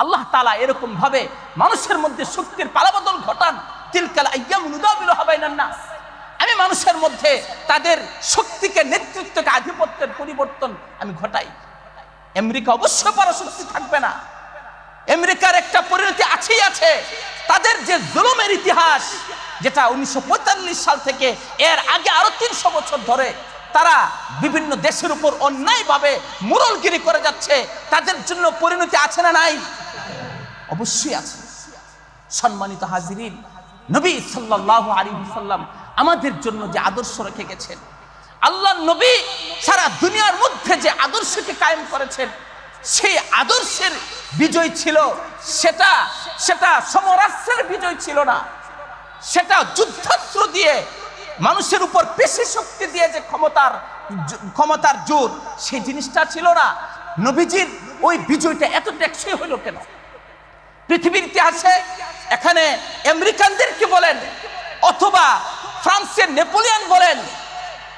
আল্লাহ তালা এরকম ভাবে মানুষের মধ্যে শক্তির পালাবদল ঘটান। তিলকাল নাস। আমি মানুষের মধ্যে তাদের শক্তিকে, নেতৃত্বকে, আধিপত্যের পরিবর্তন আমি ঘটাই। আমেরিকা অবশ্যই পরাশক্তি থাকবে না। আমেরিকার একটা পরিণতি আছেই আছে। তাদের যে জুলুমের ইতিহাস, যেটা উনিশশো পঁয়তাল্লিশ সাল থেকে এর আগে আরও তিনশো বছর ধরে তারা বিভিন্ন দেশের উপর অন্যায়ভাবে মুরলগিরি করে যাচ্ছে, তাদের জন্য পরিণতি আছে না নাই? অবশ্যই আছে। সম্মানিত হাজিরিন, নবী সাল্লাল্লাহু আলাইহি সাল্লাম আমাদের জন্য যে আদর্শ রেখে গেছেন আল্লাহ নবী সারা দুনিয়ার মধ্যে যে আদর্শকে কায়েম করেছেন, সেই আদর্শের বিজয় ছিল, সেটা সেটা সমরাস্ত্রের বিজয় ছিল না। সেটা যুদ্ধাস্ত্র দিয়ে মানুষের উপর পেশি শক্তি দিয়ে যে ক্ষমতার ক্ষমতার জোর, সেই জিনিসটা ছিল না। নবীজির ওই বিজয়টা এত টেকসই হলো কেন? পৃথিবীর ইতিহাসে এখানে আমেরিকানদেরকে বলেন? অথবা ফ্রান্সের নেপোলিয়ান বলেন?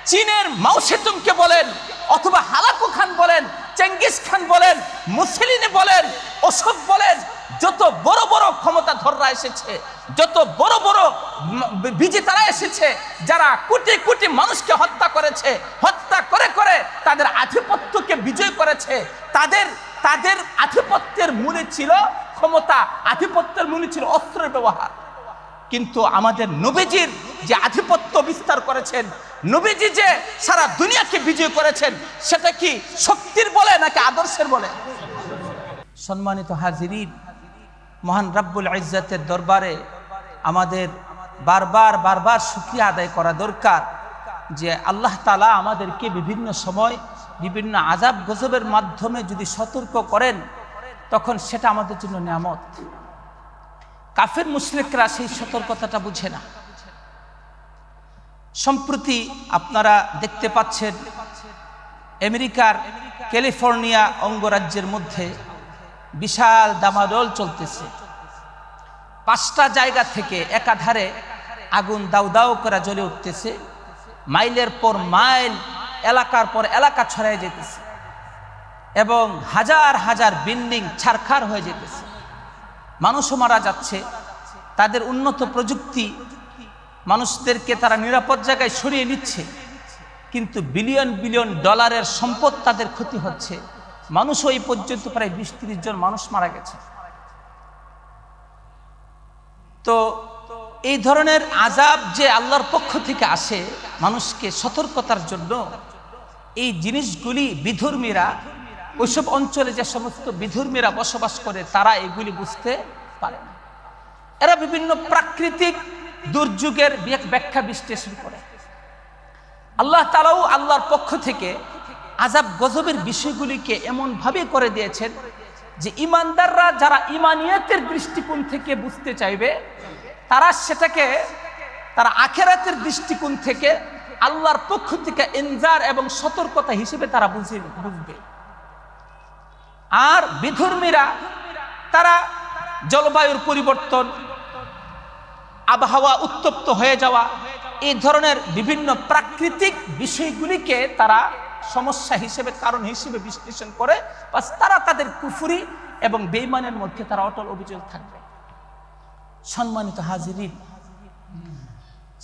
চীনের মাউসেতুংকে বলেন? অথবা হালাকু খান বলেন? চেঙ্গিস খান বলেন? মুসলিনে বলেন? অশোক বলেন? যত বড় বড় ক্ষমতা ধররা এসেছে, যত বড় বড় বিজেতারা এসেছে, যারা কোটি কোটি মানুষকে হত্যা করেছে, হত্যা করে করে তাদের আধিপত্যকে বিজয় করেছে, তাদের তাদের আধিপত্যের মূলে ছিল ক্ষমতা, আধিপত্যের মূলে ছিল অস্ত্রের ব্যবহার। কিন্তু আমাদের নবীজির যে আধিপত্য বিস্তার করেছেন, নবীজি যে সারা দুনিয়াকে বিজয় করেছেন, সেটা কি শক্তির বলে নাকি আদর্শের বলে? সম্মানিত হাজিরিন মহান রাব্বুল ইজ্জাতের দরবারে আমাদের বারবার বারবার শুক্রিয়া আদায় করা দরকার যে আল্লাহ তালা আমাদেরকে বিভিন্ন সময় বিভিন্ন আজাব গজবের মাধ্যমে যদি সতর্ক করেন, তখন সেটা আমাদের জন্য নিয়ামত। কাফের, মুশরিকরা সেই সতর্কতাটা বুঝে না। সম্প্রতি আপনারা দেখতে পাচ্ছেন আমেরিকার ক্যালিফোর্নিয়া অঙ্গরাজ্যের মধ্যে বিশাল দামাদল চলতেছে। পাঁচটা জায়গা থেকে একাধারে আগুন দাউ দাউ করে জ্বলে উঠতেছে। মাইলের পর মাইল, এলাকার পর এলাকা ছড়াই যেতেছে। এবং হাজার হাজার বিল্ডিং ছারখার হয়ে যেতেছে। মানুষও মারা যাচ্ছে। তাদের উন্নত প্রযুক্তি মানুষদেরকে তারা নিরাপদ জায়গায় সরিয়ে নিচ্ছে। কিন্তু বিলিয়ন বিলিয়ন ডলারের সম্পদ তাদের ক্ষতি হচ্ছে। মানুষও এই পর্যন্ত প্রায় বিশ জন মানুষ মারা গেছে। তো এই ধরনের আজাব যে আল্লাহর পক্ষ থেকে আসে, মানুষকে সতর্কতার জন্য এই জিনিসগুলি বিধর্মীরা, ওইসব অঞ্চলে যে সমস্ত বিধর্মীরা বসবাস করে, তারা এগুলি বুঝতে পারে না। এরা বিভিন্ন প্রাকৃতিক দুর্যোগের ব্যাখ্যা বিশ্লেষণ করে। আল্লাহ তালাও আল্লাহর পক্ষ থেকে আজাব গজবের বিষয়গুলিকে এমনভাবে করে দিয়েছেন যে ইমানদাররা যারা ইমানিয়াতের দৃষ্টিকোণ থেকে বুঝতে চাইবে, তারা সেটাকে, তারা আখেরাতের দৃষ্টিকোণ থেকে আল্লাহর পক্ষ থেকে এনজার এবং সতর্কতা হিসেবে তারা বুঝে, বুঝবে। আর বিধর্মীরা, তারা জলবায়ুর পরিবর্তন, আবহাওয়া উত্তপ্ত হয়ে যাওয়া এই ধরনের বিভিন্ন প্রাকৃতিক বিষয়গুলিকে তারা সমস্যা হিসেবে, কারণ হিসেবে বিশ্লেষণ করে, বাস তারা তাদের কুফুরি এবং বেইমানের মধ্যে তারা অটল অভিযোগ থাকবে। সম্মানিত হাজিরিন,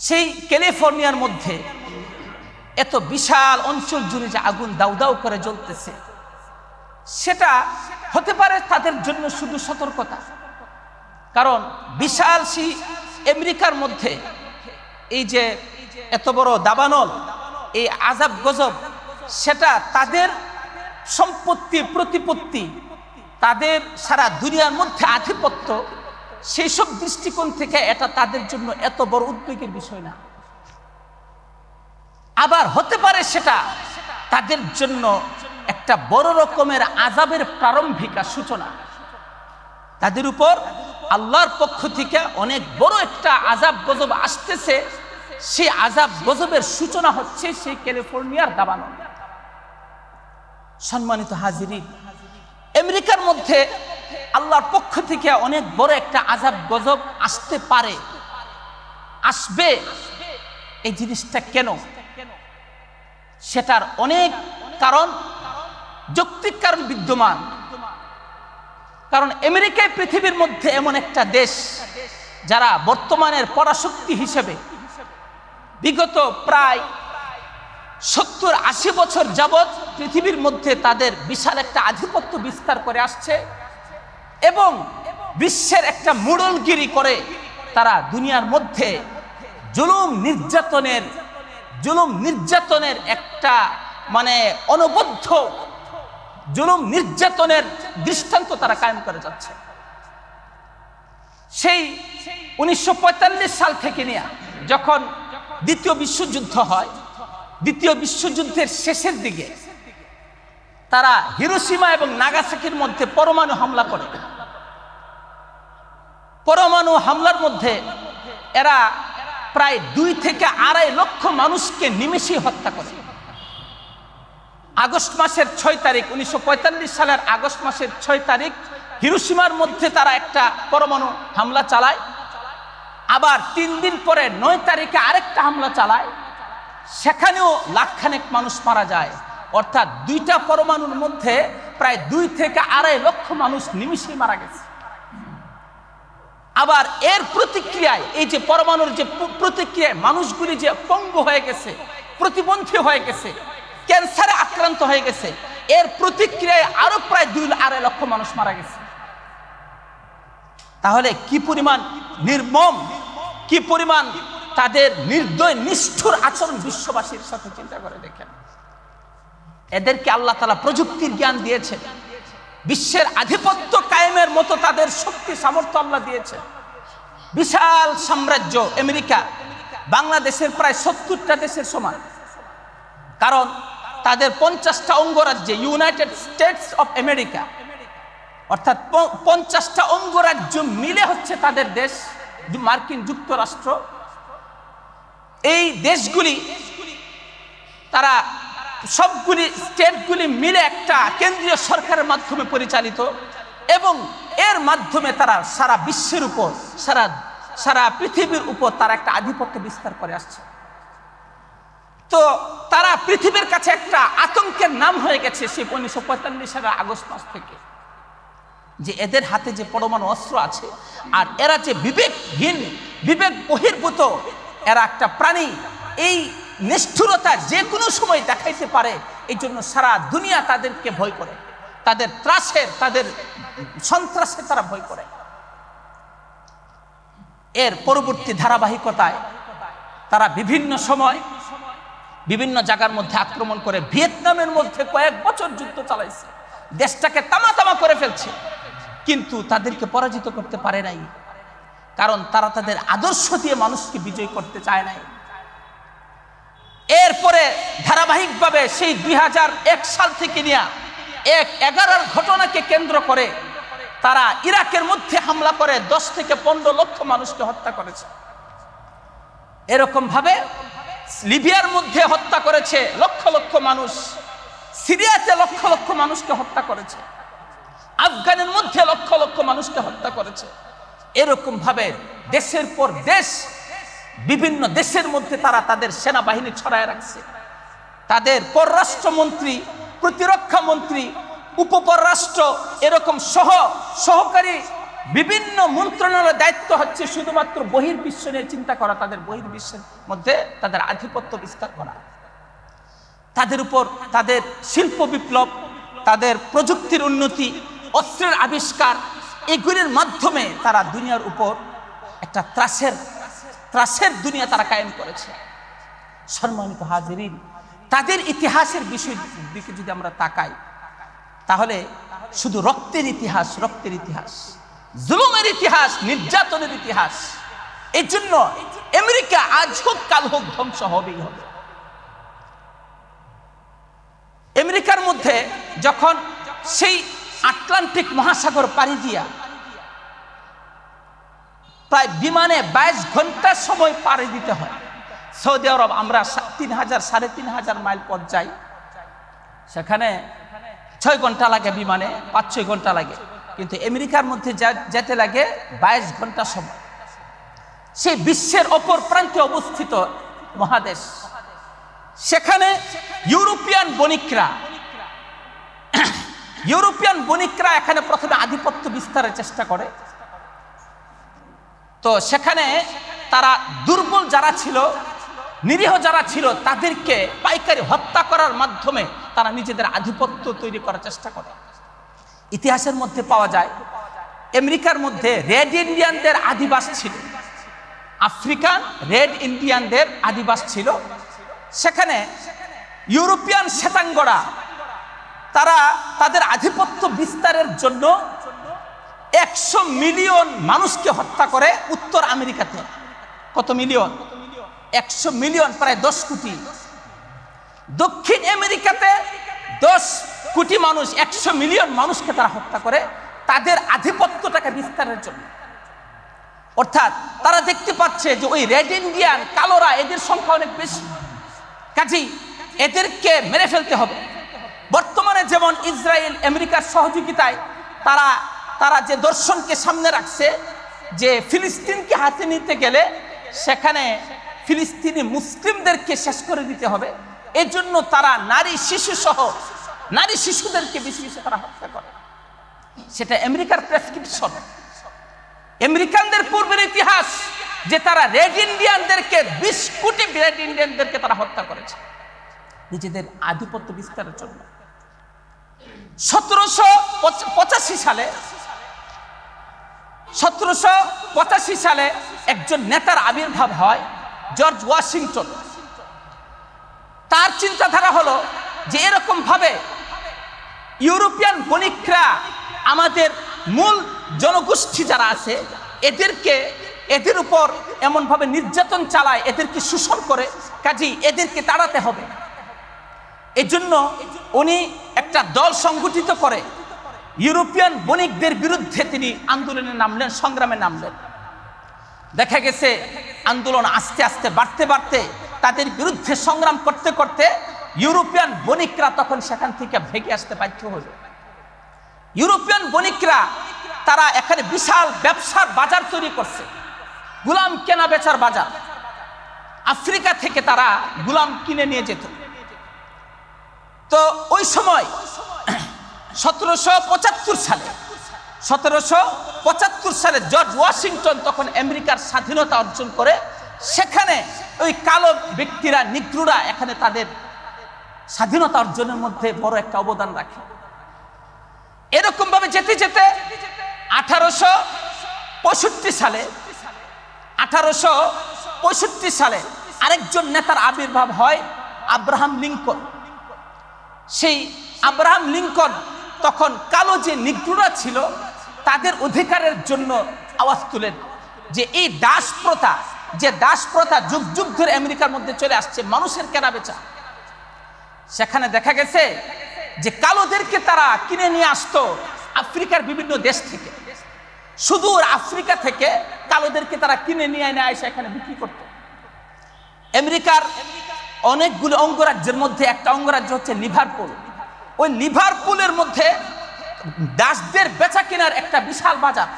সেই ক্যালিফোর্নিয়ার মধ্যে এত বিশাল অঞ্চল জুড়ে যে আগুন দাউ দাউ করে জ্বলতেছে, সেটা হতে পারে তাদের জন্য শুধু সতর্কতা। কারণ বিশাল সেই আমেরিকার মধ্যে এই যে এত বড় দাবানল, এই আজাব গজব সেটা তাদের সম্পত্তি, প্রতিপত্তি, তাদের সারা দুনিয়ার মধ্যে আধিপত্য, সেই সব দৃষ্টিকোণ থেকে এটা তাদের জন্য এত বড় উদ্বেগের বিষয় না। আবার হতে পারে সেটা তাদের জন্য একটা বড় রকমের আজাবের প্রারম্ভিকা সূচনা। তাদের উপর আল্লাহর পক্ষ থেকে অনেক বড় একটা আজাব গজব আসতেছে। সেই আজাব গজবের সূচনা হচ্ছে সেই ক্যালিফোর্নিয়ার দাবানো সম্মানিত হাজিরিন, আমেরিকার মধ্যে আল্লাহর পক্ষ থেকে অনেক বড় একটা আজাব গজব আসতে পারে। আসবে? এই জিনিসটা কেন? সেটার অনেক কারণ, যৌক্তিক কারণ বিদ্যমান। কারণ আমেরিকায় পৃথিবীর মধ্যে এমন একটা দেশ যারা বর্তমানের পরাশক্তি হিসেবে বিগত প্রায় সত্তর আশি বছর যাবৎ পৃথিবীর মধ্যে তাদের বিশাল একটা আধিপত্য বিস্তার করে আসছে এবং বিশ্বের একটা মুড়লগিরি করে তারা দুনিয়ার মধ্যে জুলুম নির্যাতনের জুলুম নির্যাতনের একটা মানে অনবদ্ধ জুলুম নির্যাতনের দৃষ্টান্ত তারা কায়েম করে যাচ্ছে। সেই উনিশশো পঁয়তাল্লিশ সাল থেকে নিয়ে যখন দ্বিতীয় বিশ্বযুদ্ধ হয় দ্বিতীয় বিশ্বযুদ্ধের শেষের দিকে তারা হিরোসীমা এবং নাগাসাকির মধ্যে পরমাণু হামলা করে। পরমাণু হামলার মধ্যে এরা প্রায় দুই থেকে আড়াই লক্ষ মানুষকে নিমেষে হত্যা করে। আগস্ট মাসের ছয় তারিখ, উনিশশো পঁয়তাল্লিশ সালের আগস্ট মাসের ছয় তারিখ হিরোসীমার মধ্যে তারা একটা পরমাণু হামলা চালায়। আবার তিন দিন পরে নয় তারিখে আরেকটা হামলা চালায়। সেখানেও লাখখানেক মানুষ মারা যায়। অর্থাৎ দুইটা পরমাণুর মধ্যে প্রায় দুই থেকে আড়াই লক্ষ মানুষ নিমিশেই মারা গেছে। আবার এর প্রতিক্রিয়ায় এই যে পরমাণুর যে প্রতিক্রিয়ায় মানুষগুলি যে পঙ্গু হয়ে গেছে, প্রতিবন্ধী হয়ে গেছে, ক্যান্সারে আক্রান্ত হয়ে গেছে, এর প্রতিক্রিয়ায় আরও প্রায় দুই আড়াই লক্ষ মানুষ মারা গেছে। তাহলে কি পরিমাণ নির্মম, কি পরিমাণ তাদের নির্দয়, নিষ্ঠুর আচরণ বিশ্ববাসীর সাথে চিন্তা করে দেখেন। এদেরকে আল্লাহ তালা প্রযুক্তির জ্ঞান দিয়েছে বিশ্বের আধিপত্য কায়েমের মতো তাদের শক্তি, সামর্থ্য আল্লাহ দিয়েছে বিশাল সাম্রাজ্য আমেরিকা, বাংলাদেশের প্রায় সত্তরটা দেশের সমান। কারণ তাদের পঞ্চাশটা অঙ্গরাজ্যে ইউনাইটেড স্টেটস অফ আমেরিকা। অর্থাৎ পঞ্চাশটা অঙ্গরাজ্য মিলে হচ্ছে তাদের দেশ, মার্কিন যুক্তরাষ্ট্র। এই দেশগুলি, তারা সবগুলি স্টেটগুলি মিলে একটা কেন্দ্রীয় সরকারের মাধ্যমে পরিচালিত এবং এর মাধ্যমে তারা সারা বিশ্বের উপর, সারা সারা পৃথিবীর উপর তারা একটা আধিপত্য বিস্তার করে আসছে। তো তারা পৃথিবীর কাছে একটা আতঙ্কের নাম হয়ে গেছে সেই উনিশশো পঁয়তাল্লিশ সালের আগস্ট মাস থেকে, যে এদের হাতে যে পরমাণু অস্ত্র আছে আর এরা যে বিবেকহীন, বিবেক বহির্ভূত এরা একটা প্রাণী। এই নিষ্ঠুরতা যে কোনো সময় দেখাইতে পারে এই জন্য সারা দুনিয়া তাদেরকে ভয় করে। তাদের ত্রাসের, তাদের সন্ত্রাসের তারা ভয় করে। এর পরবর্তী ধারাবাহিকতায় তারা বিভিন্ন সময়, বিভিন্ন জায়গার মধ্যে আক্রমণ করে ভিয়েতনামের মধ্যে কয়েক বছর যুদ্ধ চালাইছে। দেশটাকে তামা তামা করে ফেলছে। কিন্তু তাদেরকে পরাজিত করতে পারে নাই। কারণ তারা তাদের আদর্শ দিয়ে মানুষকে বিজয় করতে চায় নাই। এরপরে ধারাবাহিকভাবে সেই দুই হাজার এক সাল থেকে নিয়ে এক এগারোর ঘটনাকে কেন্দ্র করে তারা ইরাকের মধ্যে হামলা করে দশ থেকে পনেরো লক্ষ মানুষকে হত্যা করেছে। এরকম ভাবে লিবিয়ার মধ্যে হত্যা করেছে লক্ষ লক্ষ মানুষ, সিরিয়াতে লক্ষ লক্ষ মানুষকে হত্যা করেছে, আফগানের মধ্যে লক্ষ লক্ষ মানুষকে হত্যা করেছে। এরকম ভাবে দেশের পর দেশ, বিভিন্ন দেশের মধ্যে তারা তাদের সেনাবাহিনী ছড়ায় রাখছে। তাদের পররাষ্ট্রমন্ত্রী, প্রতিরক্ষা মন্ত্রী, উপপররাষ্ট্র, এরকম সহ, সহকারী বিভিন্ন মন্ত্রণালয়ের দায়িত্ব হচ্ছে শুধুমাত্র বহির্বিশ্ব নিয়ে চিন্তা করা, তাদের বহির্বিশ্বের মধ্যে তাদের আধিপত্য বিস্তার করা। তাদের উপর তাদের শিল্প বিপ্লব, তাদের প্রযুক্তির উন্নতি, অস্ত্রের আবিষ্কার এগুলির মাধ্যমে তারা দুনিয়ার উপর একটা ত্রাসের ত্রাসের দুনিয়া তারা কায়েম করেছে। সম্মানিত হাজিরিন, তাদের ইতিহাসের বিষয় দিকে যদি আমরা তাকাই, তাহলে শুধু রক্তের ইতিহাস রক্তের ইতিহাস, জুলুমের ইতিহাস, নির্যাতনের ইতিহাস এই জন্য আমেরিকা আজ হোক, কাল হোক, ধ্বংস হবেই হবে। আমেরিকার মধ্যে যখন সেই আটলান্টিক মহাসাগর পাড়ি দিয়া প্রায় বিমানে বাইশ ঘণ্টা সময় পাড়ি দিতে হয়। সৌদি আরব, আমরা তিন হাজার, সাড়ে তিন হাজার মাইল পথ যাই। সেখানে ছয় ঘণ্টা লাগে বিমানে, পাঁচ ছয় ঘণ্টা লাগে। কিন্তু আমেরিকার মধ্যে যেতে লাগে বাইশ ঘণ্টা সময়। সেই বিশ্বের অপর প্রান্তে অবস্থিত মহাদেশ। সেখানে ইউরোপিয়ান বণিকরা ইউরোপিয়ান বণিকরা এখানে প্রথমে আধিপত্য বিস্তারের চেষ্টা করে। তো সেখানে তারা দুর্বল যারা ছিল, নিরীহ যারা ছিল, তাদেরকে পাইকারি হত্যা করার মাধ্যমে তারা নিজেদের আধিপত্য তৈরি করার চেষ্টা করে। ইতিহাসের মধ্যে পাওয়া যায়, আমেরিকার মধ্যে রেড ইন্ডিয়ানদের আদিবাস ছিল। আফ্রিকান রেড ইন্ডিয়ানদের আদিবাস ছিল। সেখানে ইউরোপিয়ান শ্বেতাঙ্গরা তারা তাদের আধিপত্য বিস্তারের জন্য একশো মিলিয়ন মানুষকে হত্যা করে উত্তর আমেরিকাতে। কত মিলিয়ন? একশো মিলিয়ন, প্রায় দশ কোটি। দক্ষিণ আমেরিকাতে দশ কোটি মানুষ, একশো মিলিয়ন মানুষকে তারা হত্যা করে তাদের আধিপত্যটাকে বিস্তারের জন্য। অর্থাৎ তারা দেখতে পাচ্ছে যে ওই রেড ইন্ডিয়ান, কালোরা, এদের সংখ্যা অনেক বেশি। কাজেই এদেরকে মেরে ফেলতে হবে। বর্তমানে যেমন ইসরায়েল, আমেরিকার সহযোগিতায় তারা তারা যে দর্শনকে সামনে রাখছে, যে ফিলিস্তিনকে হাতে নিতে গেলে সেখানে ফিলিস্তিনি মুসলিমদেরকে শেষ করে দিতে হবে। এজন্য তারা নারী শিশু সহ নারী শিশুদেরকে বেশি বেশি তারা হত্যা করে। সেটা আমেরিকার প্রেসক্রিপশন। আমেরিকানদের পূর্বের ইতিহাস, যে তারা রেড ইন্ডিয়ানদেরকে, বিশ কোটি রেড ইন্ডিয়ানদেরকে তারা হত্যা করেছে। নিজেদের আধিপত্য বিস্তারের জন্য। সতেরোশো পঁচাশি সালে, সতেরোশো পঁচাশি সালে একজন নেতার আবির্ভাব হয় জর্জ ওয়াশিংটন। তার চিন্তাধারা হলো যে এরকম ভাবে ইউরোপিয়ান বণিকরা আমাদের মূল জনগোষ্ঠী যারা আছে, এদেরকে, এদের উপর এমনভাবে নির্যাতন চালায়, এদেরকে শোষণ করে, কাজেই এদেরকে তাড়াতে হবে। এজন্য উনি একটা দল সংগঠিত করে। ইউরোপিয়ান বণিকদের বিরুদ্ধে তিনি আন্দোলনে নামলেন, সংগ্রামে নামলেন। দেখা গেছে আন্দোলন আস্তে আস্তে বাড়তে বাড়তে তাদের বিরুদ্ধে সংগ্রাম করতে করতে ইউরোপিয়ান বণিকরা তখন সেখান থেকে ভেগে আসতে বাধ্য হল। ইউরোপিয়ান বণিকরা, তারা এখানে বিশাল ব্যবসার বাজার তৈরি করছে, গুলাম কেনা বেচার বাজার। আফ্রিকা থেকে তারা গুলাম কিনে নিয়ে যেত। তো ওই সময় সতেরোশো পঁচাত্তর সালে, সতেরোশো পঁচাত্তর সালে জর্জ ওয়াশিংটন তখন আমেরিকার স্বাধীনতা অর্জন করে, সেখানে ওই কালো ব্যক্তিরা, নিগ্রুরা এখানে তাদের স্বাধীনতা অর্জনের মধ্যে বড় একটা অবদান রাখে। এরকম ভাবে যেতে যেতে আঠারোশো পঁয়ষট্টি সালে, আঠারোশো পঁয়ষট্টি সালে আরেকজন নেতার আবির্ভাব হয় আব্রাহাম লিঙ্কন। সেই আব্রাহাম লিঙ্কন তখন কালো যে নিগ্রুরা ছিল, তাদের অধিকারের জন্য আওয়াজ তুলেন যে এই দাস প্রথা যে দাস প্রথা যুগ যুগ ধরে আমেরিকার মধ্যে চলে আসছে, মানুষের কেনা বেচা সেখানে দেখা গেছে যে কালোদেরকে তারা কিনে নিয়ে আসতো আফ্রিকার বিভিন্ন দেশ থেকে। সুদূর আফ্রিকা থেকে কালোদেরকে তারা কিনে নিয়ে এনে এসে এখানে বিক্রি করত। আমেরিকার অনেকগুলো অঙ্গরাজ্যের মধ্যে একটা অঙ্গরাজ্য হচ্ছে লিভারপুল। ওই লিভারপুলের মধ্যে দাসদের বেচা কেনার একটা বিশাল বাজার।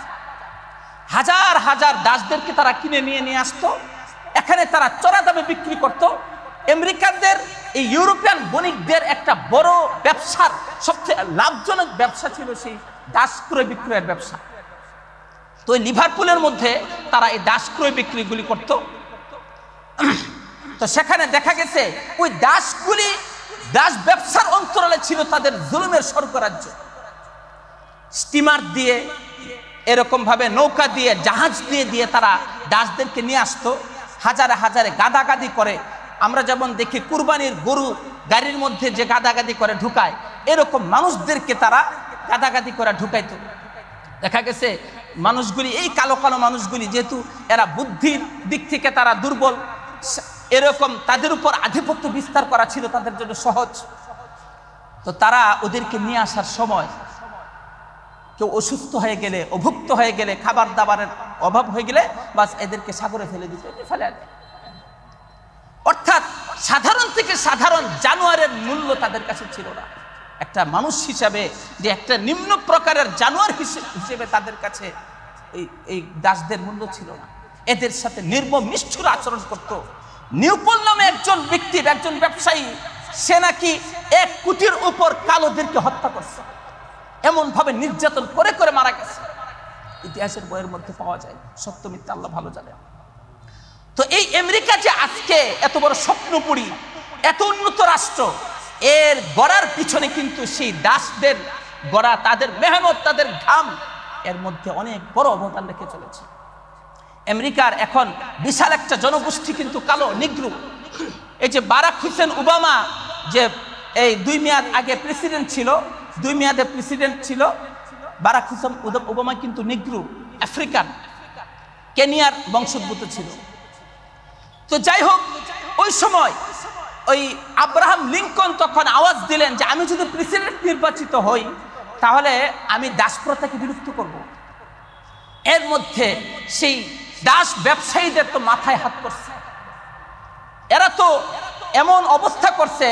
হাজার হাজার দাসদেরকে তারা কিনে নিয়ে নিয়ে আসতো। এখানে তারা চড়া দামে বিক্রি করত। আমেরিকানদের, এই ইউরোপিয়ান বণিকদের একটা বড় ব্যবসার, সবচেয়ে লাভজনক ব্যবসা ছিল সেই দাস ক্রয় বিক্রয়ের ব্যবসা। তো লিভারপুলের মধ্যে তারা এই দাস ক্রয় বিক্রিগুলি করত। তো সেখানে দেখা গেছে, ওই দাসগুলি দাস ব্যবসার অন্তরালে ছিল তাদের জুলুমের স্বর্গরাজ্য। স্টিমার দিয়ে এরকম ভাবে নৌকা দিয়ে, জাহাজ দিয়ে দিয়ে তারা দাসদেরকে নিয়ে আসতো। হাজারে হাজারে গাদাগাদি করে। আমরা যেমন দেখি কুরবানির গরু গাড়ির মধ্যে যে গাদাগাদি করে ঢুকায়, এরকম মানুষদেরকে তারা গাদাগাদি করে ঢুকাইত। দেখা গেছে মানুষগুলি, এই কালো কালো মানুষগুলি যেহেতু এরা বুদ্ধির দিক থেকে তারা দুর্বল এরকম তাদের উপর আধিপত্য বিস্তার করা ছিল তাদের জন্য সহজ। তো তারা ওদেরকে নিয়ে আসার সময় কেউ অসুস্থ হয়ে গেলে, অভুক্ত হয়ে গেলে খাবার দাবারের অভাব হয়ে গেলে বাস এদেরকে সাগরে ফেলে দিত ফেলে অর্থাৎ সাধারণ থেকে সাধারণ জানোয়ারের মূল্য তাদের কাছে ছিল না। একটা মানুষ হিসাবে যে একটা নিম্ন প্রকারের জানোয়ার হিসেবে তাদের কাছে এই এই দাসদের মূল্য ছিল না। এদের সাথে নির্মম, নিষ্ঠুর আচরণ করত। নিউপল নামে একজন ব্যক্তি একজন ব্যবসায়ী, সে নাকি এক কোটির উপর কালোদেরকে হত্যা করছে। এমনভাবে নির্যাতন করে করে মারা গেছে। ইতিহাসের বইয়ের মধ্যে পাওয়া যায়, সত্য মিথ্যা আল্লাহ ভালো জানে তো এই আমেরিকা যে আজকে এত বড় স্বপ্নপুরী, এত উন্নত রাষ্ট্র, এর গড়ার পিছনে কিন্তু সেই দাসদের গড়া, তাদের মেহনত, তাদের ঘাম, এর মধ্যে অনেক বড় অবদান রেখে চলেছে। আমেরিকার এখন বিশাল একটা জনগোষ্ঠী কিন্তু কালো, নিগ্রু। এই যে বারাক হুসেন ওবামা যে এই দুই মেয়াদ আগে প্রেসিডেন্ট ছিল, দুই মেয়াদে প্রেসিডেন্ট ছিল, বারাক হুসেন ওবামা কিন্তু নিগ্রু, আফ্রিকান, কেনিয়ার বংশোদ্ভূত ছিল। তো যাই হোক, ওই সময় ওই আব্রাহাম লিঙ্কন তখন আওয়াজ দিলেন যে আমি যদি প্রেসিডেন্ট নির্বাচিত হই, তাহলে আমি দাসপ্রথাকে বিলুপ্ত করব। এর মধ্যে সেই দাস ব্যবসায়ীদের তো মাথায় হাত করছে। এরা তো এমন অবস্থা করছে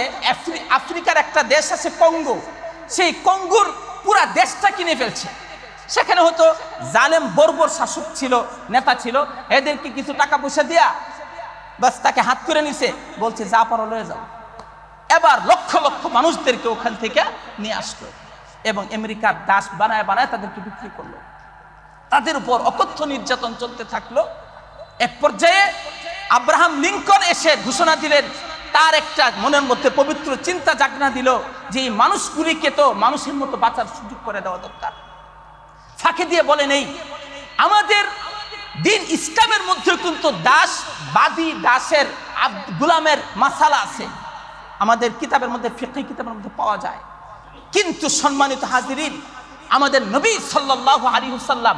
আফ্রিকার একটা দেশ আছে কঙ্গো। সেই কঙ্গুর পুরা দেশটা কিনে ফেলছে। সেখানে হয়তো জালেম বর্বর শাসক ছিল, নেতা ছিল, এদেরকে কিছু টাকা পয়সা দিয়া বাস তাকে হাত করে নিছে, বলছে, যা পারো লয়ে যাও। এবার লক্ষ লক্ষ মানুষদেরকে ওখান থেকে নিয়ে আসলো এবং আমেরিকার দাস বানায় বানায় তাদেরকে বিক্রি করল। তাদের উপর অকথ্য নির্যাতন চলতে থাকল। এক পর্যায়ে আব্রাহাম লিঙ্কন এসে ঘোষণা দিলেন, তার একটা মনের মধ্যে পবিত্র চিন্তা জাগনা দিল যে এই মানুষগুলিকে তো মানুষের মতো বাঁচার সুযোগ করে দেওয়া দরকার। ফাঁকে দিয়ে বলে নেই, আমাদের দিন ইসলামের মধ্যে কিন্তু দাস বাদী দাসের গুলামের মাসালা আছে। আমাদের কিতাবের মধ্যে ফিকি কিতাবের মধ্যে পাওয়া যায়। কিন্তু সম্মানিত হাজিরিন, আমাদের নবী সাল্লাল্লাহু আলাইহি ওয়াসাল্লাম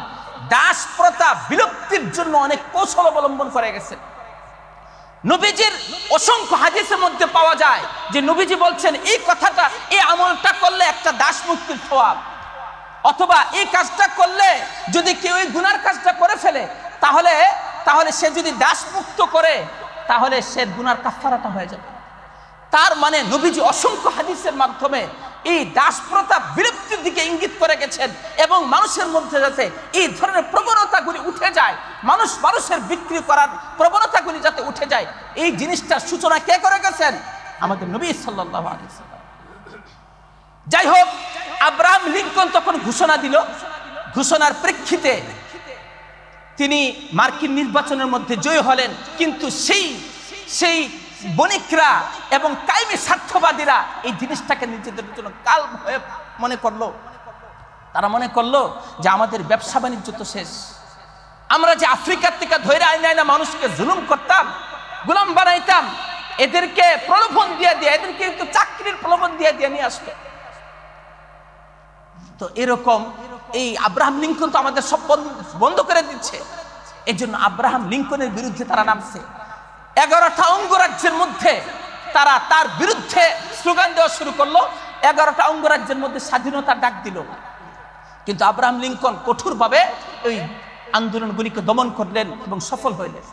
দাস প্রথা বিলুপ্তির জন্য অনেক কৌশল অবলম্বন করে গেছে নবীজির অসংখ্য হাদিসের মধ্যে পাওয়া যায় যে নবীজি বলছেন, এই কথাটা, এই আমলটা করলে একটা দাস মুক্তির সওয়াব। অথবা এই কাজটা করলে যদি কেউ এই গুনার কাজটা করে ফেলে, তাহলে তাহলে সে যদি দাস মুক্ত করে, তাহলে সে গুনার কাফারাটা হয়ে যাবে। তার মানে নবীজি অসংখ্য হাদিসের মাধ্যমে এই দাস প্রথা বিলুপ্তির দিকে ইঙ্গিত করে গেছেন এবং মানুষের মধ্যে যাতে এই ধরনের প্রবণতাগুলি উঠে যায়, মানুষ মানুষের বিক্রি করার প্রবণতাগুলি যাতে উঠে যায়, এই জিনিসটার সূচনা কে করে গেছেন? আমাদের নবী ওয়াসাল্লাম। যাই হোক, আব্রাহাম লিঙ্কন তখন ঘোষণা দিল। ঘোষণার প্রেক্ষিতে তিনি মার্কিন নির্বাচনের মধ্যে জয় হলেন, কিন্তু সেই সেই বণিকরা এবং কায়েমি স্বার্থবাদীরা এই জিনিসটাকে নিজেদের জন্য কাল হয়ে মনে করল। তারা মনে করল যে আমাদের ব্যবসা বাণিজ্য তো শেষ। আমরা যে আফ্রিকার থেকে ধৈর্য আইন আইনা মানুষকে জুলুম করতাম, গুলাম বানাইতাম, এদেরকে প্রলোভন দিয়ে দিয়ে, এদেরকে কিন্তু চাকরির প্রলোভন দিয়ে দিয়ে নিয়ে আসতো। তো এরকম এই আব্রাহাম লিঙ্কন তো আমাদের সব বন্ধ করে দিচ্ছে। এই জন্য আব্রাহাম লিঙ্কনের বিরুদ্ধে তারা নামছে। এগারোটা অঙ্গরাজ্যের মধ্যে তারা তার বিরুদ্ধে স্লোগান দেওয়া শুরু করল। এগারোটা অঙ্গরাজ্যের মধ্যে স্বাধীনতার ডাক দিল। কিন্তু আব্রাহাম লিঙ্কন কঠোরভাবে ওই আন্দোলনগুলিকে দমন করলেন এবং সফল হইলেন।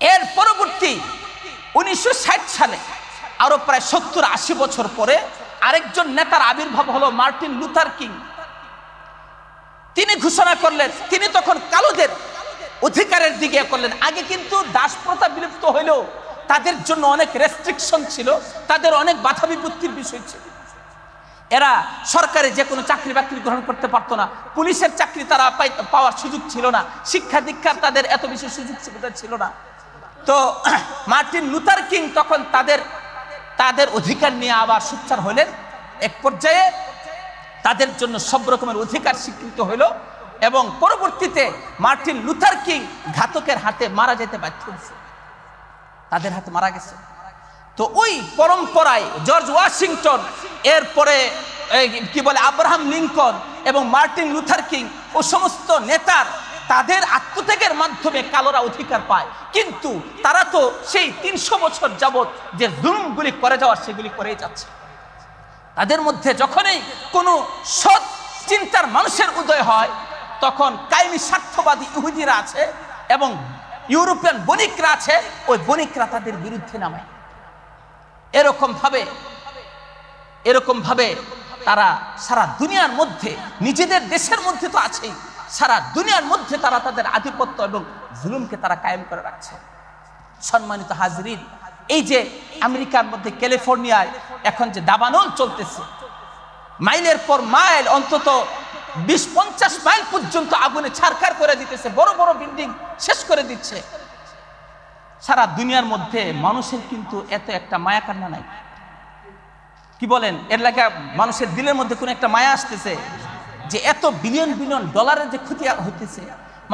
এর পরবর্তী উনিশশো ষাট সালে আরও প্রায় সত্তর আশি বছর পরে আরেকজন নেতার আবির্ভাব হলো মার্টিন লুথার কিং। তিনি ঘোষণা করলেন, তিনি তখন কালোদের অধিকারের দিকে করলেন। আগে কিন্তু দাস প্রথা বিলুপ্ত হইলেও তাদের জন্য অনেক রেস্ট্রিকশন ছিল, তাদের অনেক বাধা বিপত্তির বিষয় ছিল। এরা সরকারে যে কোনো চাকরি বাকরি গ্রহণ করতে পারতো না, পুলিশের চাকরি তারা পাওয়ার সুযোগ ছিল না, শিক্ষা দীক্ষার তাদের এত বেশি সুযোগ সুবিধা ছিল না। তো মার্টিন লুথার কিং তখন তাদের তাদের অধিকার নিয়ে আবার সোচ্চার হলেন। এক পর্যায়ে তাদের জন্য সব রকমের অধিকার স্বীকৃত হলো। এবং পরবর্তীতে মার্টিন লুথার কিং ঘাতকের হাতে মারা যেতে বাধ্য হয়েছে। তাদের হাতে মারা গেছে। তো ওই পরম্পরায় জর্জ ওয়াশিংটন, এরপরে কি বলে আব্রাহাম লিঙ্কন এবং মার্টিন লুথার কিং ও সমস্ত নেতার তাদের আত্মত্যাগের মাধ্যমে কালোরা অধিকার পায়। কিন্তু তারা তো সেই তিনশো বছর যাবৎ যে জুলুমগুলি করে যাওয়ার সেগুলি করেই যাচ্ছে। তাদের মধ্যে যখনই কোনো সৎ চিন্তার মানুষের উদয় হয় তখন কায়েমি স্বার্থবাদী ইহুদিরা আছে এবং ইউরোপিয়ান বণিকরা আছে, ওই বণিকরা তাদের বিরুদ্ধে নামায়। এরকম ভাবে এরকম ভাবে তারা সারা দুনিয়ার মধ্যে, নিজেদের দেশের মধ্যে তো আছেই, সারা দুনিয়ার মধ্যে তারা তাদের আধিপত্য এবং জুলুমকে তারা কায়েম করে রাখছে। সম্মানিত হাজরিন, এই যে আমেরিকার মধ্যে ক্যালিফোর্নিয়ায় এখন যে দাবানল চলতেছে, মাইলের পর মাইল অন্তত বিশ পঞ্চাশ মাইল পর্যন্ত আগুনে ছারখার করে দিতেছে, বড় বড় বিল্ডিং শেষ করে দিচ্ছে। সারা দুনিয়ার মধ্যে মানুষের কিন্তু এত একটা মায়া কান্না নাই। কি বলেন? এর লাগা মানুষের দিলের মধ্যে কোনো একটা মায়া আসতেছে যে এত বিলিয়ন বিলিয়ন ডলারের যে ক্ষতি হইতেছে,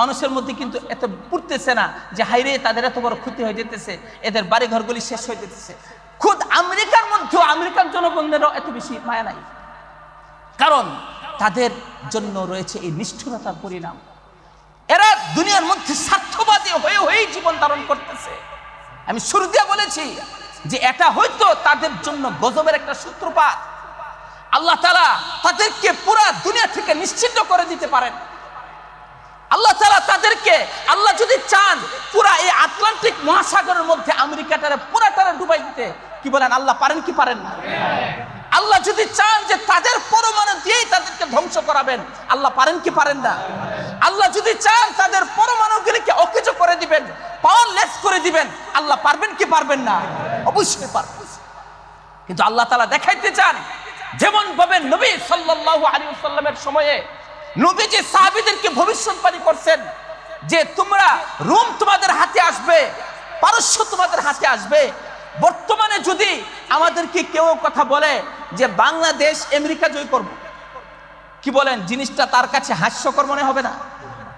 মানুষের মধ্যে কিন্তু এত পুড়তেছে না যে হাইরে তাদের এত বড় ক্ষতি হয়ে যেতেছে, এদের বাড়ি ঘরগুলি শেষ হয়ে যেতেছে। খুদ আমেরিকার মধ্যেও আমেরিকান জনগণদেরও এত বেশি মায়া নাই। কারণ তাদের জন্য রয়েছে এই নিষ্ঠুরতার পরিণাম। এরা দুনিয়ার মধ্যে স্বার্থবাদী হয়ে হয়েই জীবন ধারণ করতেছে। আমি শুরু দিয়ে বলেছি যে এটা হয়তো তাদের জন্য গজবের একটা সূত্রপাত। আল্লাহ তালা তাদেরকে পুরা দুনিয়া থেকে নিশ্চিন্ন করে দিতে পারেন। আল্লাহ তালা তাদেরকে, আল্লাহ যদি চান পুরা এই আটলান্টিক মহাসাগরের মধ্যে আমেরিকাটারে পুরাটারে ডুবাই দিতে, কি বলেন, আল্লাহ পারেন কি পারেন না? আল্লাহ যদি চান যে তাদের পরমাণু দিয়েই তাদেরকে ধ্বংস করাবেন, আল্লাহ পারেন কি পারেন না? আল্লাহ যদি চান তাদের পরমাণুগুলিকে অকেজো করে দিবেন পাওয়ারলেস করে দিবেন, আল্লাহ পারবেন কি পারবেন না? অবশ্যই পারবেন। কিন্তু আল্লাহ তালা দেখাইতে চান যেমন ভাবে নবী সাল্লাল্লাহু আলাইহি সাল্লামের সময়ে নবী যে সাহাবীদেরকে ভবিষ্যৎবাণী করছেন যে তোমরা রোম তোমাদের হাতে আসবে, পারস্য তোমাদের হাতে আসবে বর্তমানে যদি আমাদেরকে কেউ কথা বলে যে বাংলাদেশ, আমেরিকা জয় করব, কি বলেন? জিনিসটা তার কাছে হাস্যকর মনে হবে না?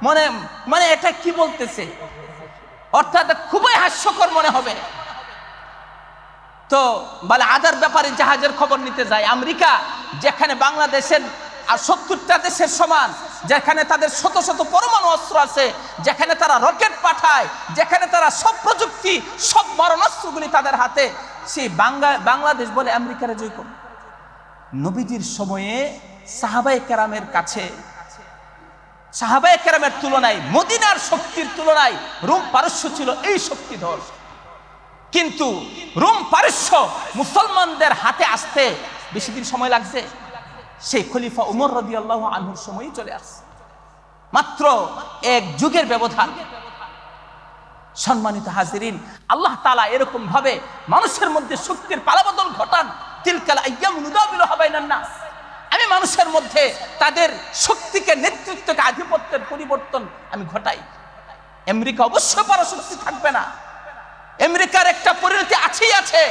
মনে মানে এটা কি বলতেছে? অর্থাৎ খুবই হাস্যকর মনে হবে। তো, বলে আদার ব্যাপারে জাহাজের খবর নিতে যায়। আমেরিকা, যেখানে বাংলাদেশের আর সত্তরটা দেশের সমান, যেখানে তাদের শত শত পরমাণু অস্ত্র আছে, যেখানে তারা রকেট পাঠায়, যেখানে তারা সব প্রযুক্তি, সব মারণাস্ত্রগুলি তাদের হাতে। সেই বাংলা, বাংলাদেশ বলে আমেরিকারে জয় করবে নবীজির সময়ে সাহাবাই কেরামের কাছে সাহাবাই কেরামের তুলনায়, মদিনার শক্তির তুলনায় রোম পারস্য ছিল এই শক্তিধর। কিন্তু রোম পারস্য মুসলমানদের হাতে আসতে বেশি দিন সময় লাগছে? সেই খলিফা উমর রদি আল্লাহ আনহুর সময়ই চলে আসছে। মাত্র এক যুগের ব্যবধান। সম্মানিত হাজিরিন, আল্লাহ তালা এরকম ভাবে মানুষের মধ্যে শক্তির পালাবদল ঘটান। তিলকাল আমি মানুষের মধ্যে তাদের শক্তিকে, নেতৃত্বকে, আধিপত্যের পরিবর্তন আমি ঘটাই। আমেরিকা অবশ্যই পারা শক্তি থাকবে না। আমেরিকার একটা পরিণতি আছেই আছে।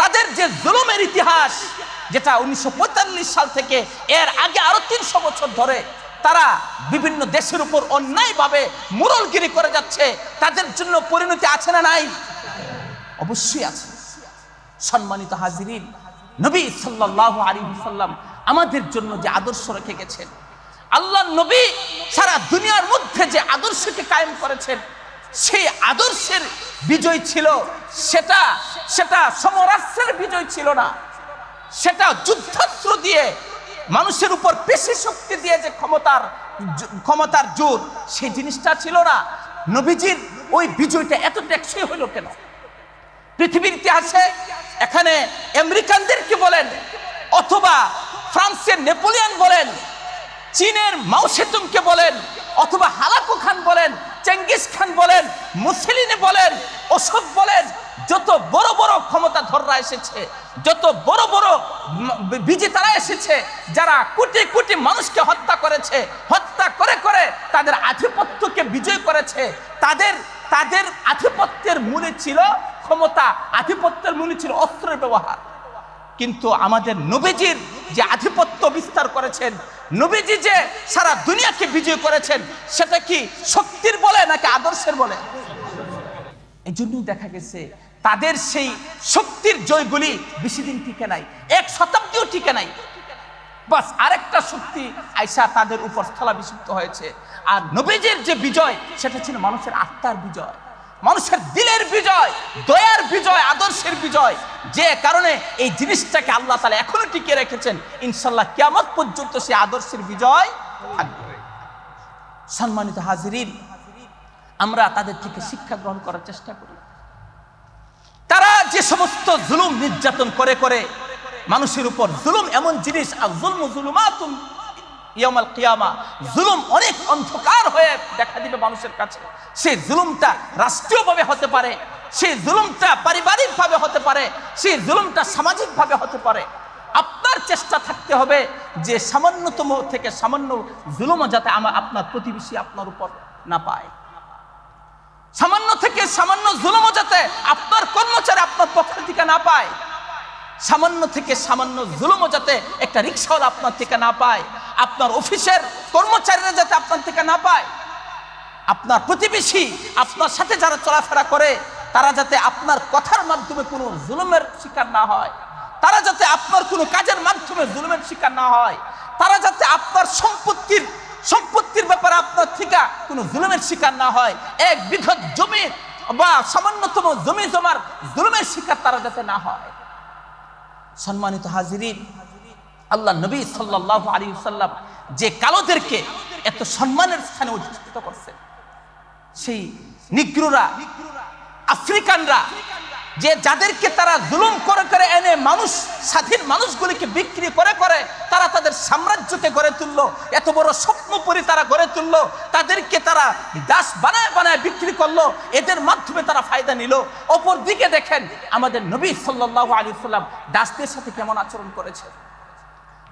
তাদের যে জুলুমের ইতিহাস, যেটা উনিশশো পঁয়তাল্লিশ সাল থেকে এর আগে আরও তিনশো বছর ধরে তারা বিভিন্ন দেশের উপর অন্যায়ভাবে মুরলগিরি করে যাচ্ছে, তাদের জন্য পরিণতি আছে না নাই? অবশ্যই আছে। সম্মানিত হাজিরিন, নবী সাল্লাহ আলী সাল্লাম আমাদের জন্য যে আদর্শ রেখে গেছেন আল্লাহ নবী সারা দুনিয়ার মধ্যে যে আদর্শকে কায়েম করেছেন সেই আদর্শের বিজয় ছিল। সেটা সেটা সমরাস্ত্রের বিজয় ছিল না। সেটা যুদ্ধাস্ত্র দিয়ে মানুষের উপর পেশি শক্তি দিয়ে যে ক্ষমতার ক্ষমতার জোর, সেই জিনিসটা ছিল না। নবীজির ওই বিজয়টা এত টেকসই হইল কেন? পৃথিবীর ইতিহাসে এখানে আমেরিকানদেরকে বলেন, অথবা ফ্রান্সের নেপোলিয়ান বলেন, চীনের মাউসেতুংকে বলেন, অথবা হালাকু খান বলেন চেঙ্গিস খান বলেন মুসলিনে বলেন ওসব বলেন, যত বড় বড় ক্ষমতা ধররা এসেছে, যত বড় বড় বিজেতারা এসেছে, যারা কোটি কোটি মানুষকে হত্যা করেছে, হত্যা করে করে তাদের আধিপত্যকে বিজয় করেছে, তাদের তাদের আধিপত্যের মূলে ছিল ক্ষমতা, আধিপত্যের মূলে ছিল অস্ত্রের ব্যবহার। কিন্তু আমাদের নবীজির যে আধিপত্য বিস্তার করেছেন নবীজি যে সারা দুনিয়াকে বিজয় করেছেন, সেটা কি শক্তির বলে নাকি আদর্শের বলে? এই জন্যই দেখা গেছে, তাদের সেই শক্তির জয়গুলি বেশি দিন টিকে নাই, এক শতাব্দীও টিকে নাই। বাস আরেকটা শক্তি আইসা তাদের উপর স্থলাভিষিক্ত হয়েছে। আর নবীজের যে বিজয়, সেটা ছিল মানুষের আত্মার বিজয়। মানুষের দিলের বিজয়, দয়ার বিজয়, আদর্শের বিজয়। যে কারণে এই জিনিসটাকে আল্লাহ তালা এখনও টিকে রেখেছেন। ইনশাল্লাহ কেমন পর্যন্ত সে আদর্শের বিজয় থাকবে। সম্মানিত হাজিরিন, আমরা তাদের থেকে শিক্ষা গ্রহণ করার চেষ্টা করি। তারা যে সমস্ত জুলুম নির্যাতন করে করে, মানুষের উপর জুলুম এমন জিনিস আর জুলম জুলুমাতুন ইয়ামাল কিয়ামা, জুলুম অনেক অন্ধকার হয়ে দেখা দিবে মানুষের কাছে। সেই জুলুমটা রাষ্ট্রীয়ভাবে হতে পারে, সেই জুলুমটা পারিবারিকভাবে হতে পারে, সেই জুলুমটা সামাজিকভাবে হতে পারে। আপনার চেষ্টা থাকতে হবে যে সামান্যতম থেকে সামান্য জুলুমও যাতে আমার আপনার প্রতিবেশী আপনার উপর না পায়। সামান্য থেকে সামান্য জুলুমও যাতে আপনার কর্মচারী আপনার পক্ষ থেকে না পায়। সামান্য থেকে সামান্য জুলুমও যাতে একটা রিক্সাওয়ালা আপনার থেকে না পায়। আপনার অফিসের কর্মচারীরা যাতে আপনার থেকে না পায়, আপনার প্রতিবেশী, আপনার সাথে যারা চলাফেরা করে, তারা যাতে আপনার কথার মাধ্যমে কোনো জুলুমের শিকার না হয়, তারা যাতে আপনার কোনো কাজের মাধ্যমে জুলুমের শিকার না হয়, তারা যাতে আপনার সম্পত্তির সম্পত্তির ব্যাপারে আপনার থেকে কোনো জুলুমের শিকার না হয়, এক বিঘত জমি বা সামান্যতম জমি জমার জুলুমের শিকার তারা যাতে না হয়। সম্মানিত হাজিরিন আল্লাহ নবী সাল্লাহ আলী সাল্লাম যে কালোদেরকে এত সম্মানের স্থানে অধিষ্ঠিত করছেন সেই নিগ্রুরা, আফ্রিকানরা, যে যাদেরকে তারা জুলুম করে করে এনে মানুষ, স্বাধীন মানুষগুলিকে বিক্রি করে করে তারা তাদের সাম্রাজ্যকে গড়ে তুললো, এত বড় স্বপ্নপুরি তারা গড়ে তুললো, তাদেরকে তারা দাস বানায় বানায় বিক্রি করল, এদের মাধ্যমে তারা ফায়দা নিল। অপর দিকে দেখেন আমাদের নবী সাল্লাহ আলী সাল্লাম দাসদের সাথে কেমন আচরণ করেছে?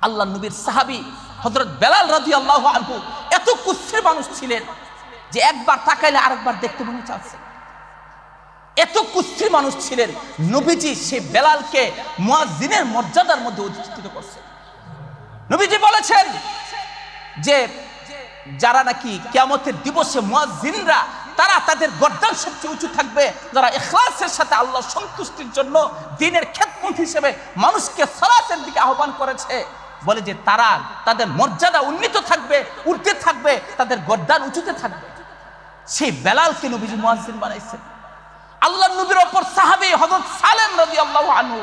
আল্লাহ নবীর সাহাবি হজরত বেলাল রাজি আল্লাহ আনহু এত কুৎসের মানুষ ছিলেন যে একবার তাকাইলে আরেকবার দেখতে মনে চাচ্ছে। এত কুস্তির মানুষ ছিলেন, নবীজি সে বেলালকে মুয়াজ্জিনের মর্যাদার মধ্যে অধিষ্ঠিত করছেন। নবীজি বলেছেন যে যারা নাকি কিয়ামতের দিবসে মুয়াজ্জিনরা, তারা তাদের গর্দান সবচেয়ে উঁচু থাকবে। যারা এখলাসের সাথে আল্লাহ সন্তুষ্টির জন্য দিনের খেদমত হিসেবে মানুষকে সালাতের দিকে আহ্বান করেছে বলে যে তারা তাদের মর্যাদা উন্নীত থাকবে উঠতে থাকবে, তাদের গর্দান উঁচুতে থাকবে। সেই বেলালকে নবীজি মুয়াজ্জিন বানাইছেন। আল্লাহ নবীর ওপর সাহাবি হজরত সালেম রবি আল্লাহ আনহু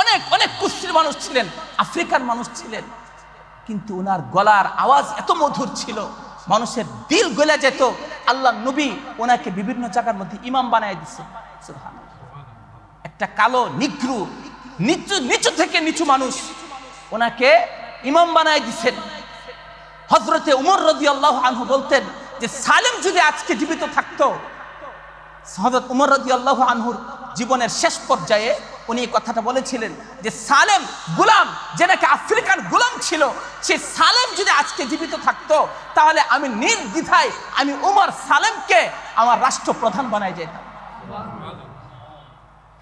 অনেক অনেক কুস্তির মানুষ ছিলেন, আফ্রিকার মানুষ ছিলেন। কিন্তু ওনার গলার আওয়াজ এত মধুর ছিল, মানুষের দিল গলে যেত। আল্লাহ নবী ওনাকে বিভিন্ন জায়গার মধ্যে ইমাম বানায় দিচ্ছে একটা কালো, নিগ্রু, নিচু নিচু থেকে নিচু মানুষ। ওনাকে ইমাম বানায় দিচ্ছেন হজরতে উমর রদি আল্লাহ আনহু বলতেন যে, সালেম যদি আজকে জীবিত থাকতো হজরত উমর রদি আল্লাহ আনহুর জীবনের শেষ পর্যায়ে উনি কথাটা বলেছিলেন যে, সালেম গুলাম, যে নাকি আফ্রিকান গুলাম ছিল, সে সালেম যদি আজকে জীবিত থাকতো, তাহলে আমি নির্দ্বিধায় আমি উমর সালেমকে আমার রাষ্ট্রপ্রধান বানাই যেতাম।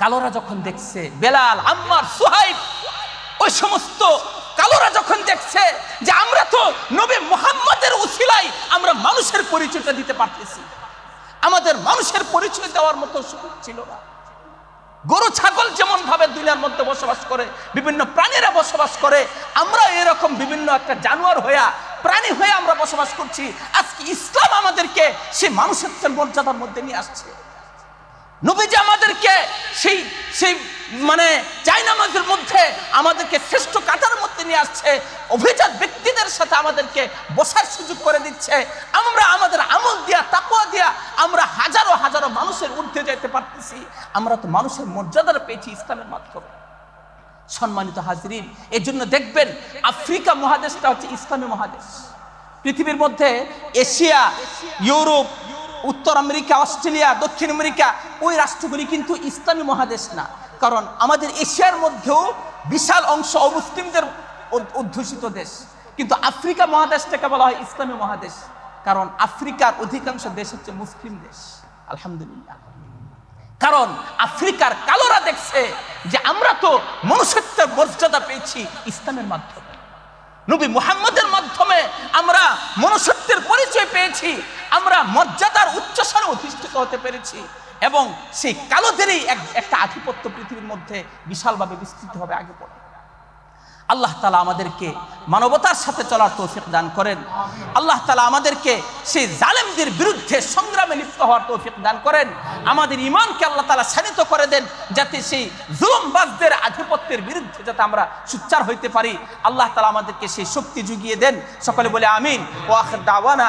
কালোরা যখন দেখছে, বেলাল, আম্মার, সুহাইব ওই সমস্ত কালোরা যখন দেখছে যে আমরা তো নবী মোহাম্মদের উসিলাই আমরা মানুষের পরিচয়টা দিতে পারতেছি। আমাদের মানুষের পরিচয় দেওয়ার মতো সুযোগ ছিল না। গরু, ছাগল যেমন ভাবে দুনিয়ার মধ্যে বসবাস করে, বিভিন্ন প্রাণীরা বসবাস করে, আমরা এরকম বিভিন্ন একটা জানোয়ার হইয়া, প্রাণী হয়ে আমরা বসবাস করছি। আজকে ইসলাম আমাদেরকে সে মানুষত্বের মর্যাদার মধ্যে নিয়ে আসছে। নবীজি আমাদেরকে সেই সেই মানে চাইনামাজের মধ্যে আমাদেরকে শ্রেষ্ঠ কাতার মধ্যে নিয়ে আসছে, অভিজাত ব্যক্তিদের সাথে আমাদেরকে বসার সুযোগ করে দিচ্ছে। আমরা আমাদের আমল দিয়া তাকুয়া দিয়া আমরা হাজারো হাজারো মানুষের ঊর্ধ্বে যেতে পারতেছি। আমরা তো মানুষের মর্যাদার পেয়েছি ইসলামের মাধ্যমে। সম্মানিত হাজরিন এই জন্য দেখবেন আফ্রিকা মহাদেশটা হচ্ছে ইসলামী মহাদেশ। পৃথিবীর মধ্যে এশিয়া, ইউরোপ উত্তর আমেরিকা, অস্ট্রেলিয়া, দক্ষিণ আমেরিকা, ওই রাষ্ট্রগুলি কিন্তু ইসলামী মহাদেশ না। কারণ আমাদের এশিয়ার মধ্যেও বিশাল অংশ অমুসলিমদের অধ্যুষিত দেশ। কিন্তু আফ্রিকা মহাদেশটাকে বলা হয় ইসলামী মহাদেশ। কারণ আফ্রিকার অধিকাংশ দেশ হচ্ছে মুসলিম দেশ। আলহামদুলিল্লাহ। কারণ আফ্রিকার কালোরা দেখছে যে আমরা তো মনুষ্যত্বের মর্যাদা পেয়েছি ইসলামের মাধ্যমে। নবী মুহাম্মদের মাধ্যমে আমরা মনুষ্যত্বের পরিচয় পেয়েছি, আমরা মর্যাদার উচ্চস্বরে অধিষ্ঠিত হতে পেরেছি এবং সেই কালোদেরই এক- একটা আধিপত্য পৃথিবীর মধ্যে বিশালভাবে বিস্তৃত হবে আগে পড়ে আল্লাহ তালা আমাদেরকে মানবতার সাথে চলার তৌফিক দান করেন। আল্লাহ তালা আমাদেরকে সেই জালেমদের বিরুদ্ধে সংগ্রামে লিপ্ত হওয়ার তৌফিক দান করেন। আমাদের ইমানকে আল্লাহ তালা শানিত করে দেন যাতে সেই জুলুমবাজদের আধিপত্যের বিরুদ্ধে যাতে আমরা সুচ্চার হইতে পারি। আল্লাহ তালা আমাদেরকে সেই শক্তি জুগিয়ে দেন। সকলে বলে আমিন। ও আখের দাওয়ানা